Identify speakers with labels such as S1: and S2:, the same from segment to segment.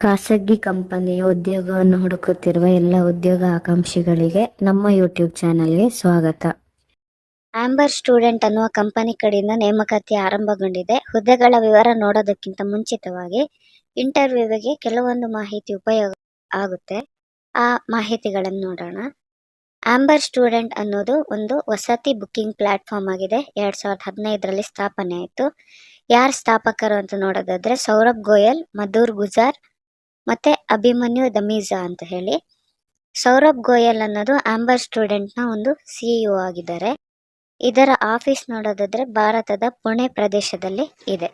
S1: ಖಾಸಗಿ ಕಂಪನಿಯ ಉದ್ಯೋಗವನ್ನು ಹುಡುಕುತ್ತಿರುವ ಎಲ್ಲ ಉದ್ಯೋಗ ಆಕಾಂಕ್ಷಿಗಳಿಗೆ ನಮ್ಮ ಯೂಟ್ಯೂಬ್ ಚಾನಲ್ಗೆ ಸ್ವಾಗತ.
S2: ಆಂಬರ್ ಸ್ಟೂಡೆಂಟ್ ಅನ್ನುವ ಕಂಪನಿ ಕಡೆಯಿಂದ ನೇಮಕಾತಿ ಆರಂಭಗೊಂಡಿದೆ. ಹುದ್ದೆಗಳ ವಿವರ ನೋಡೋದಕ್ಕಿಂತ ಮುಂಚಿತವಾಗಿ ಇಂಟರ್ವ್ಯೂಗೆ ಕೆಲವೊಂದು ಮಾಹಿತಿ ಉಪಯೋಗ ಆಗುತ್ತೆ. ಆ ಮಾಹಿತಿಗಳನ್ನು ನೋಡೋಣ. ಆಂಬರ್ ಸ್ಟೂಡೆಂಟ್ ಅನ್ನೋದು ಒಂದು ವಸತಿ ಬುಕ್ಕಿಂಗ್ ಪ್ಲಾಟ್ಫಾರ್ಮ್ ಆಗಿದೆ. ಎರಡ್ ಸಾವಿರದ ಹದಿನೈದರಲ್ಲಿ ಸ್ಥಾಪನೆ ಆಯಿತು. ಯಾರು ಸ್ಥಾಪಕರು ಅಂತ ನೋಡೋದಾದ್ರೆ ಸೌರಭ್ ಗೋಯಲ್ ಮಧುರ್ ಗುಜಾರ್ ಮತ್ತೆ ಅಭಿಮನ್ಯು ದಮೀಜಾ ಅಂತ ಹೇಳಿ. ಸೌರಭ್ ಗೋಯಲ್ ಅನ್ನೋದು ಆಂಬರ್ ಸ್ಟೂಡೆಂಟ್ನ ಒಂದು ಸಿಇಒ ಆಗಿದ್ದಾರೆ. ಇದರ ಆಫೀಸ್ ನೋಡೋದಾದ್ರೆ ಭಾರತದ ಪುಣೆ ಪ್ರದೇಶದಲ್ಲಿ ಇದೆ.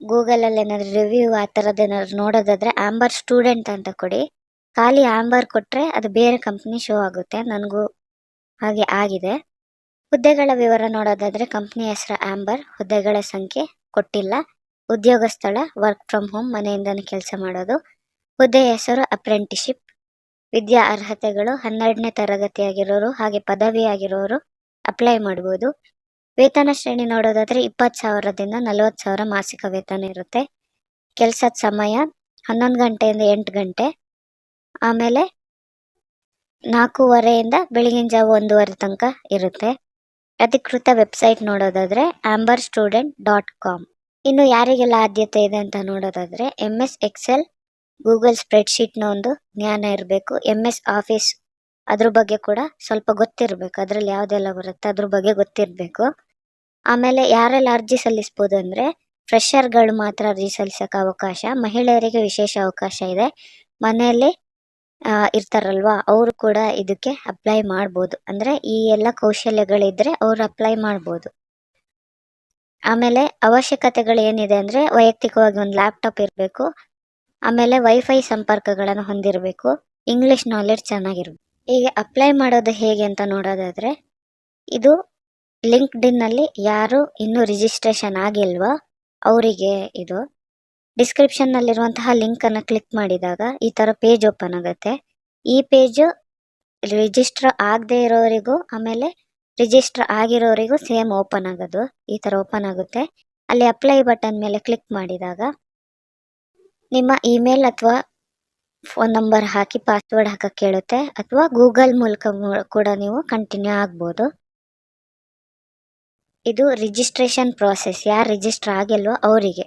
S2: ಗೂಗಲಲ್ಲಿ ಏನಾದ್ರು ರಿವ್ಯೂ ಆ ಥರದ್ದು ಏನಾದ್ರು ನೋಡೋದಾದ್ರೆ ಆಂಬರ್ ಸ್ಟೂಡೆಂಟ್ ಅಂತ ಕೊಡಿ. ಖಾಲಿ ಆಂಬರ್ ಕೊಟ್ಟರೆ ಅದು ಬೇರೆ ಕಂಪ್ನಿ ಶೋ ಆಗುತ್ತೆ. ನನಗೂ ಹಾಗೆ ಆಗಿದೆ. ಹುದ್ದೆಗಳ ವಿವರ ನೋಡೋದಾದ್ರೆ ಕಂಪ್ನಿ ಹೆಸರು ಆಂಬರ್ ಹುದ್ದೆಗಳ ಸಂಖ್ಯೆ ಕೊಟ್ಟಿಲ್ಲ. ಉದ್ಯೋಗ ಸ್ಥಳ ವರ್ಕ್ ಫ್ರಮ್ ಹೋಮ್ ಮನೆಯಿಂದನೇ ಕೆಲಸ ಮಾಡೋದು. ಹುದ್ದೆ ಹೆಸರು ಅಪ್ರೆಂಟಿಶಿಪ್ ವಿದ್ಯಾ ಅರ್ಹತೆಗಳು ಹನ್ನೆರಡನೇ ತರಗತಿಯಾಗಿರೋರು ಹಾಗೆ ಪದವಿ ಆಗಿರೋರು ಅಪ್ಲೈ ಮಾಡ್ಬೋದು. ವೇತನ ಶ್ರೇಣಿ ನೋಡೋದಾದ್ರೆ ಇಪ್ಪತ್ತು ಸಾವಿರದಿಂದ ನಲವತ್ತು ಸಾವಿರ ಮಾಸಿಕ ವೇತನ ಇರುತ್ತೆ. ಕೆಲಸದ ಸಮಯ ಹನ್ನೊಂದು ಗಂಟೆಯಿಂದ ಎಂಟು ಗಂಟೆ. ಆಮೇಲೆ ನಾಲ್ಕೂವರೆಯಿಂದ ಬೆಳಗಿನ ಜಾವ ಒಂದೂವರೆ ತನಕ ಇರುತ್ತೆ. ಅಧಿಕೃತ ವೆಬ್ಸೈಟ್ ನೋಡೋದಾದ್ರೆ ಆಂಬರ್ ಸ್ಟೂಡೆಂಟ್ ಡಾಟ್ ಕಾಮ್ ಇನ್ನು ಯಾರಿಗೆಲ್ಲ ಆದ್ಯತೆ ಇದೆ ಅಂತ ನೋಡೋದಾದ್ರೆ ಎಂ ಎಸ್ ಎಕ್ಸೆಲ್ ಗೂಗಲ್ ಸ್ಪ್ರೆಡ್ಶೀಟ್ನ ಒಂದು ಜ್ಞಾನ ಇರಬೇಕು. ಎಂ ಎಸ್ ಆಫೀಸ್ ಅದ್ರ ಬಗ್ಗೆ ಕೂಡ ಸ್ವಲ್ಪ ಗೊತ್ತಿರಬೇಕು. ಅದ್ರಲ್ಲಿ ಯಾವುದೆಲ್ಲ ಬರುತ್ತೆ ಅದ್ರ ಬಗ್ಗೆ ಗೊತ್ತಿರಬೇಕು. ಆಮೇಲೆ ಯಾರೆಲ್ಲ ಅರ್ಜಿ ಸಲ್ಲಿಸ್ಬೋದು ಅಂದ್ರೆ ಫ್ರೆಶರ್ಗಳು ಮಾತ್ರ ಅರ್ಜಿ ಸಲ್ಲಿಸಕ್ಕೆ ಅವಕಾಶ, ಮಹಿಳೆಯರಿಗೆ ವಿಶೇಷ ಅವಕಾಶ ಇದೆ. ಮನೆಯಲ್ಲಿ ಇರ್ತಾರಲ್ವಾ, ಅವರು ಕೂಡ ಇದಕ್ಕೆ ಅಪ್ಲೈ ಮಾಡ್ಬೋದು. ಅಂದ್ರೆ ಈ ಎಲ್ಲ ಕೌಶಲ್ಯಗಳಿದ್ರೆ ಅವ್ರು ಅಪ್ಲೈ ಮಾಡ್ಬೋದು. ಆಮೇಲೆ ಅವಶ್ಯಕತೆಗಳು ಏನಿದೆ ಅಂದ್ರೆ ವೈಯಕ್ತಿಕವಾಗಿ ಒಂದು ಲ್ಯಾಪ್ಟಾಪ್ ಇರಬೇಕು, ಆಮೇಲೆ ವೈಫೈ ಸಂಪರ್ಕಗಳನ್ನು ಹೊಂದಿರಬೇಕು ಇಂಗ್ಲಿಷ್ ನಾಲೆಡ್ಜ್ ಚೆನ್ನಾಗಿರ್ಬೇಕು. ಈಗ ಅಪ್ಲೈ ಮಾಡೋದು ಹೇಗೆ ಅಂತ ನೋಡೋದಾದ್ರೆ, ಇದು ಲಿಂಕ್ಡ್ಇನ್ ಇನ್ನಲ್ಲಿ ಯಾರು ಇನ್ನೂ ರಿಜಿಸ್ಟ್ರೇಷನ್ ಆಗಿಲ್ವಾ, ಅವರಿಗೆ ಇದು ಡಿಸ್ಕ್ರಿಪ್ಷನ್ನಲ್ಲಿರುವಂತಹ ಲಿಂಕನ್ನು ಕ್ಲಿಕ್ ಮಾಡಿದಾಗ ಈ ತರ ಪೇಜ್ ಓಪನ್ ಆಗುತ್ತೆ. ಈ ಪೇಜು ರಿಜಿಸ್ಟರ್ ಆಗದೆ ಇರೋರಿಗೂ ಆಮೇಲೆ ರಿಜಿಸ್ಟರ್ ಆಗಿರೋರಿಗೂ ಸೇಮ್ ಓಪನ್ ಆಗೋದು. ಈ ತರ ಓಪನ್ ಆಗುತ್ತೆ. ಅಲ್ಲಿ ಅಪ್ಲೈ ಬಟನ್ ಮೇಲೆ ಕ್ಲಿಕ್ ಮಾಡಿದಾಗ ನಿಮ್ಮ ಇಮೇಲ್ ಅಥವಾ ಫೋನ್ ನಂಬರ್ ಹಾಕಿ ಪಾಸ್ವರ್ಡ್ ಹಾಕಕ್ಕೆ ಕೇಳುತ್ತೆ ಅಥವಾ ಗೂಗಲ್ ಮೂಲಕ ಕೂಡ ನೀವು ಕಂಟಿನ್ಯೂ ಆಗ್ಬೋದು. ಇದು ರಿಜಿಸ್ಟ್ರೇಷನ್ ಪ್ರೋಸೆಸ್ ಯಾರು ರಿಜಿಸ್ಟರ್ ಆಗಿಲ್ವೋ ಅವರಿಗೆ.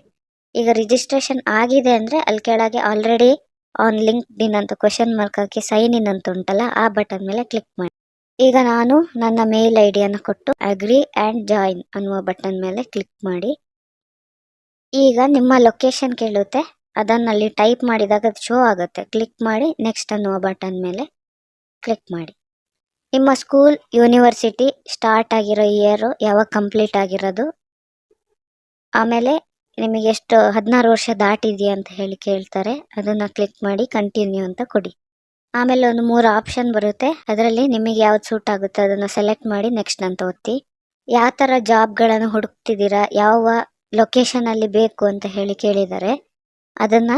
S2: ಈಗ ರಿಜಿಸ್ಟ್ರೇಷನ್ ಆಗಿದೆ ಅಂದ್ರೆ ಅಲ್ಲಿ ಕೆಳಗೆ ಆಲ್ರೆಡಿ ಆನ್ ಲಿಂಕ್ ಇನ್ ಅಂತ ಕ್ವಶನ್ ಮಾರ್ಕ್ ಹಾಕಿ ಸೈನ್ ಇನ್ ಅಂತ ಉಂಟಲ್ಲ, ಆ ಬಟನ್ ಮೇಲೆ ಕ್ಲಿಕ್ ಮಾಡಿ. ಈಗ ನಾನು ನನ್ನ ಮೇಲ್ ಐ ಡಿಯನ್ನು ಕೊಟ್ಟು ಅಗ್ರಿ ಆ್ಯಂಡ್ ಜಾಯಿನ್ ಅನ್ನುವ ಬಟನ್ ಮೇಲೆ ಕ್ಲಿಕ್ ಮಾಡಿ. ಈಗ ನಿಮ್ಮ ಲೊಕೇಶನ್ ಕೇಳುತ್ತೆ. ಅದನ್ನಲ್ಲಿ ಟೈಪ್ ಮಾಡಿದಾಗ ಅದು ಶೋ ಆಗುತ್ತೆ. ಕ್ಲಿಕ್ ಮಾಡಿ ನೆಕ್ಸ್ಟ್ ಅನ್ನುವ ಬಟನ್ ಮೇಲೆ ಕ್ಲಿಕ್ ಮಾಡಿ. ನಿಮ್ಮ ಸ್ಕೂಲ್ ಯೂನಿವರ್ಸಿಟಿ ಸ್ಟಾರ್ಟ್ ಆಗಿರೋ ಇಯರು ಯಾವಾಗ ಕಂಪ್ಲೀಟ್ ಆಗಿರೋದು? ಆಮೇಲೆ ನಿಮಗೆ ಎಷ್ಟು ಹದಿನಾರು ವರ್ಷ ದಾಟಿದೆಯಾ ಅಂತ ಹೇಳಿ ಕೇಳ್ತಾರೆ. ಅದನ್ನು ಕ್ಲಿಕ್ ಮಾಡಿ ಕಂಟಿನ್ಯೂ ಅಂತ ಕೊಡಿ. ಆಮೇಲೆ ಒಂದು ಮೂರು ಆಪ್ಷನ್ ಬರುತ್ತೆ. ಅದರಲ್ಲಿ ನಿಮಗೆ ಯಾವ್ದು ಸೂಟ್ ಆಗುತ್ತೆ ಅದನ್ನು ಸೆಲೆಕ್ಟ್ ಮಾಡಿ ನೆಕ್ಸ್ಟ್ ಅಂತ ಒತ್ತಿ ಯಾವ ಥರ ಜಾಬ್ಗಳನ್ನು ಹುಡುಕ್ತಿದ್ದೀರಾ, ಯಾವ ಲೊಕೇಶನ್ ಅಲ್ಲಿ ಬೇಕು ಅಂತ ಹೇಳಿ ಕೇಳಿದ್ದಾರೆ ಅದನ್ನ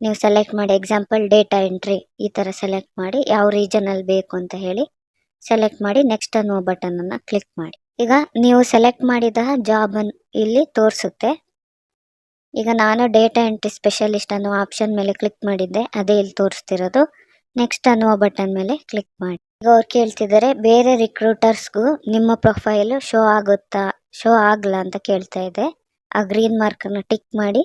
S2: ನೀವು ಸೆಲೆಕ್ಟ್ ಮಾಡಿ ಎಕ್ಸಾಂಪಲ್ ಡೇಟಾ ಎಂಟ್ರಿ ಈ ತರ ಸೆಲೆಕ್ಟ್ ಮಾಡಿ, ಯಾವ ರೀಜನ್ ಅಲ್ಲಿ ಬೇಕು ಅಂತ ಹೇಳಿ ಸೆಲೆಕ್ಟ್ ಮಾಡಿ ನೆಕ್ಸ್ಟ್ ಅನ್ನ ಕ್ಲಿಕ್ ಮಾಡಿ. ಈಗ ನೀವು ಸೆಲೆಕ್ಟ್ ಮಾಡಿದ ಜಾಬ್ ಇಲ್ಲಿ ತೋರಿಸುತ್ತೆ. ಈಗ ನಾನು ಡೇಟಾ ಎಂಟ್ರಿ ಸ್ಪೆಷಲಿಸ್ಟ್ ಅನ್ನೋ ಆಪ್ಷನ್ ಮೇಲೆ ಕ್ಲಿಕ್ ಮಾಡಿದ್ದೆ, ಅದೇ ಇಲ್ಲಿ ತೋರಿಸ್ತಿರೋದು. ನೆಕ್ಸ್ಟ್ ಅನ್ನುವ ಬಟನ್ ಮೇಲೆ ಕ್ಲಿಕ್ ಮಾಡಿ. ಈಗ ಅವ್ರು ಕೇಳ್ತಿದ್ದಾರೆ, ಬೇರೆ ರಿಕ್ರೂಟರ್ಸ್ಗೂ ನಿಮ್ಮ ಪ್ರೊಫೈಲ್ ಶೋ ಆಗುತ್ತಾ ಶೋ ಆಗ್ಲಾ ಅಂತ ಕೇಳ್ತಾ ಇದೆ. ಆ ಗ್ರೀನ್ ಮಾರ್ಕನ್ನು ಟಿಕ್ ಮಾಡಿ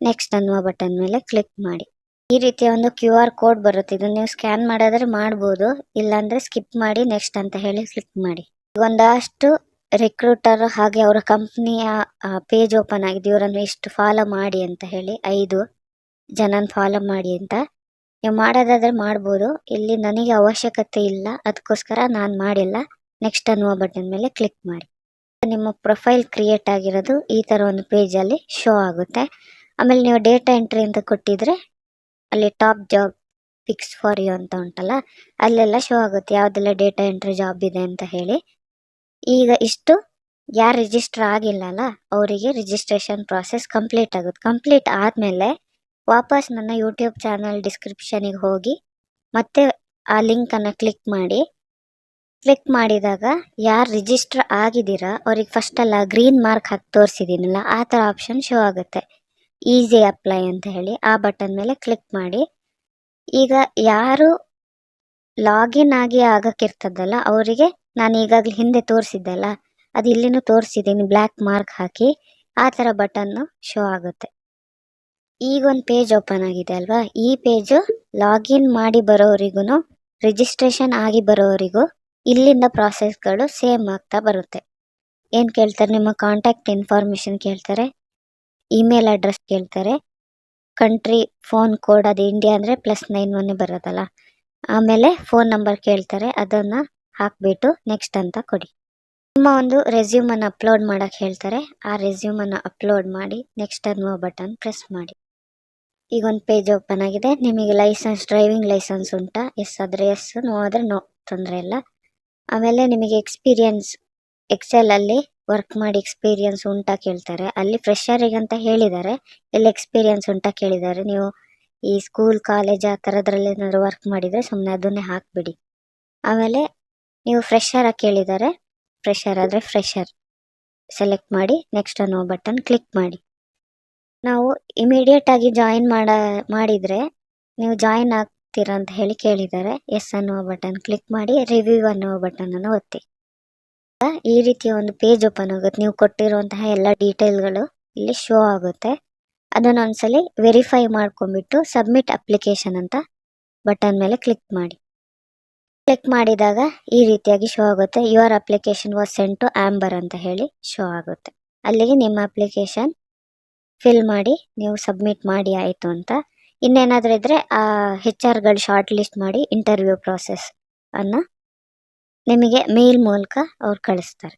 S2: ನೆಕ್ಸ್ಟ್ ಅನ್ನುವ ಬಟನ್ ಮೇಲೆ ಕ್ಲಿಕ್ ಮಾಡಿ. ಈ ರೀತಿಯ ಒಂದು ಕ್ಯೂ ಆರ್ ಕೋಡ್ ಬರುತ್ತೆ. ಇದನ್ನು ನೀವು ಸ್ಕ್ಯಾನ್ ಮಾಡಿದ್ರೆ ಮಾಡ್ಬೋದು, ಇಲ್ಲಾಂದರೆ ಸ್ಕಿಪ್ ಮಾಡಿ ನೆಕ್ಸ್ಟ್ ಅಂತ ಹೇಳಿ ಕ್ಲಿಕ್ ಮಾಡಿ. ಒಂದಷ್ಟು ರಿಕ್ರೂಟರ್ ಹಾಗೆ ಅವರ ಕಂಪ್ನಿಯ ಪೇಜ್ ಓಪನ್ ಆಗಿದೆ, ಇವರನ್ನು ಇಷ್ಟು ಫಾಲೋ ಮಾಡಿ ಅಂತ ಹೇಳಿ, ಐದು ಜನನ ಫಾಲೋ ಮಾಡಿ ಅಂತ. ನೀವು ಮಾಡೋದಾದ್ರೆ ಮಾಡ್ಬೋದು. ಇಲ್ಲಿ ನನಗೆ ಅವಶ್ಯಕತೆ ಇಲ್ಲ. ಅದಕ್ಕೋಸ್ಕರ ನಾನು ಮಾಡಿಲ್ಲ. ನೆಕ್ಸ್ಟ್ ಅನ್ನುವ ಬಟನ್ ಮೇಲೆ ಕ್ಲಿಕ್ ಮಾಡಿ. ನಿಮ್ಮ ಪ್ರೊಫೈಲ್ ಕ್ರಿಯೇಟ್ ಆಗಿರೋದು ಈ ತರ ಒಂದು ಪೇಜಲ್ಲಿ ಶೋ ಆಗುತ್ತೆ. ಆಮೇಲೆ ನೀವು ಡೇಟಾ ಎಂಟ್ರಿ ಅಂತ ಕೊಟ್ಟಿದ್ರೆ ಅಲ್ಲಿ top job picks for you ಅಂತ ಉಂಟಲ್ಲ, ಅಲ್ಲೆಲ್ಲ ಶೋ ಆಗುತ್ತೆ. ಯಾವುದೆಲ್ಲ ಡೇಟಾ ಎಂಟ್ರಿ ಜಾಬ್ ಇದೆ ಅಂತ ಹೇಳಿ. ಈಗ ಇಷ್ಟು. ಯಾರು ರಿಜಿಸ್ಟರ್ ಆಗಿಲ್ಲಲ್ಲ ಅವರಿಗೆ ರಿಜಿಸ್ಟ್ರೇಷನ್ ಪ್ರಾಸೆಸ್ ಕಂಪ್ಲೀಟ್ ಆಗುತ್ತೆ. ಕಂಪ್ಲೀಟ್ ಆದಮೇಲೆ ವಾಪಸ್ ನನ್ನ ಯೂಟ್ಯೂಬ್ ಚಾನಲ್ ಡಿಸ್ಕ್ರಿಪ್ಷನಿಗೆ ಹೋಗಿ, ಮತ್ತೆ ಆ ಲಿಂಕನ್ನು ಕ್ಲಿಕ್ ಮಾಡಿ. ಕ್ಲಿಕ್ ಮಾಡಿದಾಗ ಯಾರು ರಿಜಿಸ್ಟರ್ ಆಗಿದ್ದೀರಾ, ಅವ್ರಿಗೆ ಫಸ್ಟ್ ಅಲ್ಲ ಗ್ರೀನ್ ಮಾರ್ಕ್ ಹಾಕಿ ತೋರಿಸಿದ್ದೀನಲ್ಲ, ಆ ಥರ ಆಪ್ಷನ್ ಶೋ ಆಗುತ್ತೆ. ಈಸಿ ಅಪ್ಲೈ ಅಂತ ಹೇಳಿ ಆ ಬಟನ್ ಮೇಲೆ ಕ್ಲಿಕ್ ಮಾಡಿ. ಈಗ ಯಾರು ಲಾಗಿನ್ ಆಗಿ ಆಗಕ್ಕಿರ್ತದಲ್ಲ, ಅವರಿಗೆ ನಾನು ಈಗಾಗಲೇ ಹಿಂದೆ ತೋರಿಸಿದ್ದಲ್ಲ, ಅದು ಇಲ್ಲಿನೂ ತೋರಿಸಿದ್ದೀನಿ ಬ್ಲ್ಯಾಕ್ ಮಾರ್ಕ್ ಹಾಕಿ, ಆ ಥರ ಬಟನ್ನು ಶೋ ಆಗುತ್ತೆ. ಈಗ ಒಂದು ಪೇಜ್ ಓಪನ್ ಆಗಿದೆ ಅಲ್ವಾ? ಈ ಪೇಜು ಲಾಗಿನ್ ಮಾಡಿ ಬರೋರಿಗೂ ರಿಜಿಸ್ಟ್ರೇಷನ್ ಆಗಿ ಬರೋರಿಗೂ ಇಲ್ಲಿಂದ ಪ್ರಾಸೆಸ್ಗಳು ಸೇಮ್ ಆಗ್ತಾ ಬರುತ್ತೆ. ಏನು ಕೇಳ್ತಾರೆ? ನಿಮ್ಮ ಕಾಂಟ್ಯಾಕ್ಟ್ ಇನ್ಫಾರ್ಮೇಷನ್ ಕೇಳ್ತಾರೆ ಇಮೇಲ್ ಅಡ್ರೆಸ್ ಕೇಳ್ತಾರೆ ಕಂಟ್ರಿ ಫೋನ್ ಕೋಡ್ ಅದು ಇಂಡಿಯಾ ಅಂದರೆ ಪ್ಲಸ್ ನೈನ್ ಒನ್ ಬರೋದಲ್ಲ. ಆಮೇಲೆ ಫೋನ್ ನಂಬರ್ ಕೇಳ್ತಾರೆ, ಅದನ್ನು ಹಾಕಿಬಿಟ್ಟು ನೆಕ್ಸ್ಟ್ ಅಂತ ಕೊಡಿ. ನಿಮ್ಮ ಒಂದು ರೆಸ್ಯೂಮನ್ನು ಅಪ್ಲೋಡ್ ಮಾಡೋಕ್ಕೆ ಹೇಳ್ತಾರೆ, ಆ ರೆಸ್ಯೂಮನ್ನು ಅಪ್ಲೋಡ್ ಮಾಡಿ ನೆಕ್ಸ್ಟ್ ಅನ್ನುವ ಬಟನ್ ಪ್ರೆಸ್ ಮಾಡಿ. ಈಗ ಒಂದು ಪೇಜ್ ಓಪನ್ ಆಗಿದೆ. ನಿಮಗೆ ಲೈಸೆನ್ಸ್ ಡ್ರೈವಿಂಗ್ ಲೈಸೆನ್ಸ್ ಉಂಟಾ? ಎಸ್ ಆದರೆ ಎಸ್ ನೋ ಆದರೆ ನೋ ತೊಂದರೆ ಇಲ್ಲ. ಆಮೇಲೆ ನಿಮಗೆ ಎಕ್ಸ್ಪೀರಿಯನ್ಸ್ ಎಕ್ಸೆಲ್ ಅಲ್ಲಿ ವರ್ಕ್ ಮಾಡಿ ಎಕ್ಸ್ಪೀರಿಯನ್ಸ್ ಉಂಟಾ ಕೇಳ್ತಾರೆ. ಅಲ್ಲಿ ಫ್ರೆಶರಿಗೆ ಅಂತ ಹೇಳಿದ್ದಾರೆ. ಎಲ್ಲಿ ಎಕ್ಸ್ಪೀರಿಯನ್ಸ್ ಉಂಟಾ ಕೇಳಿದ್ದಾರೆ. ನೀವು ಈ ಸ್ಕೂಲ್ ಕಾಲೇಜ್ ಆ ಥರದ್ರಲ್ಲಿ ಏನಾದರೂ ವರ್ಕ್ ಮಾಡಿದರೆ ಸುಮ್ಮನೆ ಅದನ್ನೇ ಹಾಕಿಬಿಡಿ. ಆಮೇಲೆ ನೀವು ಫ್ರೆಶರ್ ಕೇಳಿದ್ದಾರೆ. ಫ್ರೆಶರ್ ಆದರೆ ಫ್ರೆಶರ್ ಸೆಲೆಕ್ಟ್ ಮಾಡಿ ನೆಕ್ಸ್ಟ್ ಅನ್ನೋ ಬಟನ್ ಕ್ಲಿಕ್ ಮಾಡಿ. ನಾವು ಇಮಿಡಿಯೇಟ್ ಆಗಿ ಜಾಯಿನ್ ಮಾಡ, ಮಾಡಿದರೆ ನೀವು ಜಾಯಿನ್ ಆಗ್ತೀರಾ ಅಂತ ಹೇಳಿ ಕೇಳಿದ್ದಾರೆ. ಎಸ್ ಅನ್ನುವ ಬಟನ್ ಕ್ಲಿಕ್ ಮಾಡಿ ರಿವ್ಯೂ ಅನ್ನುವ ಅನ್ನು ಒತ್ತಿ. ಈ ರೀತಿಯ ಒಂದು ಪೇಜ್ ಓಪನ್ ಆಗುತ್ತೆ. ನೀವು ಕೊಟ್ಟಿರುವಂತಹ ಎಲ್ಲ ಡೀಟೇಲ್ಗಳು ಇಲ್ಲಿ ಶೋ ಆಗುತ್ತೆ. ಅದನ್ನು ಒಂದ್ಸಲಿ ವೆರಿಫೈ ಮಾಡ್ಕೊಂಡ್ಬಿಟ್ಟು ಸಬ್ಮಿಟ್ ಅಪ್ಲಿಕೇಶನ್ ಅಂತ ಬಟನ್ ಮೇಲೆ ಕ್ಲಿಕ್ ಮಾಡಿ. ಕ್ಲಿಕ್ ಮಾಡಿದಾಗ ಈ ರೀತಿಯಾಗಿ ಶೋ ಆಗುತ್ತೆ. Your application was sent to Amber ಅಂತ ಹೇಳಿ ಶೋ ಆಗುತ್ತೆ. ಅಲ್ಲಿಗೆ ನಿಮ್ಮ ಅಪ್ಲಿಕೇಶನ್ ಫಿಲ್ ಮಾಡಿ, ನೀವು ಸಬ್ಮಿಟ್ ಮಾಡಿ ಆಯಿತು ಅಂತ. ಇನ್ನೇನಾದರೂ ಇದ್ದರೆ ಆ ಹೆಚ್ ಆರ್ಗಳು ಶಾರ್ಟ್ ಲಿಸ್ಟ್ ಮಾಡಿ ಇಂಟರ್ವ್ಯೂ ಪ್ರಾಸೆಸ್ ಅನ್ನು ನಿಮಗೆ ಮೇಲ್ ಮೂಲಕ ಅವ್ರು ಕಳಿಸ್ತಾರೆ.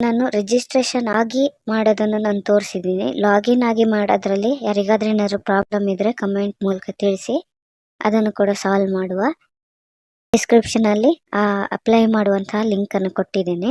S2: ನಾನು ರಿಜಿಸ್ಟ್ರೇಷನ್ ಆಗಿ ಮಾಡೋದನ್ನು ನಾನು ತೋರಿಸಿದ್ದೀನಿ. ಲಾಗಿನ್ ಆಗಿ ಮಾಡೋದ್ರಲ್ಲಿ ಯಾರಿಗಾದ್ರೂ ಏನಾದರೂ ಪ್ರಾಬ್ಲಮ್ ಇದ್ದರೆ ಕಮೆಂಟ್ ಮೂಲಕ ತಿಳಿಸಿ, ಅದನ್ನು ಕೂಡ ಸಾಲ್ವ್ ಮಾಡುವ. ಡಿಸ್ಕ್ರಿಪ್ಷನಲ್ಲಿ ಅಪ್ಲೈ ಮಾಡುವಂತಹ ಲಿಂಕನ್ನು ಕೊಟ್ಟಿದ್ದೀನಿ.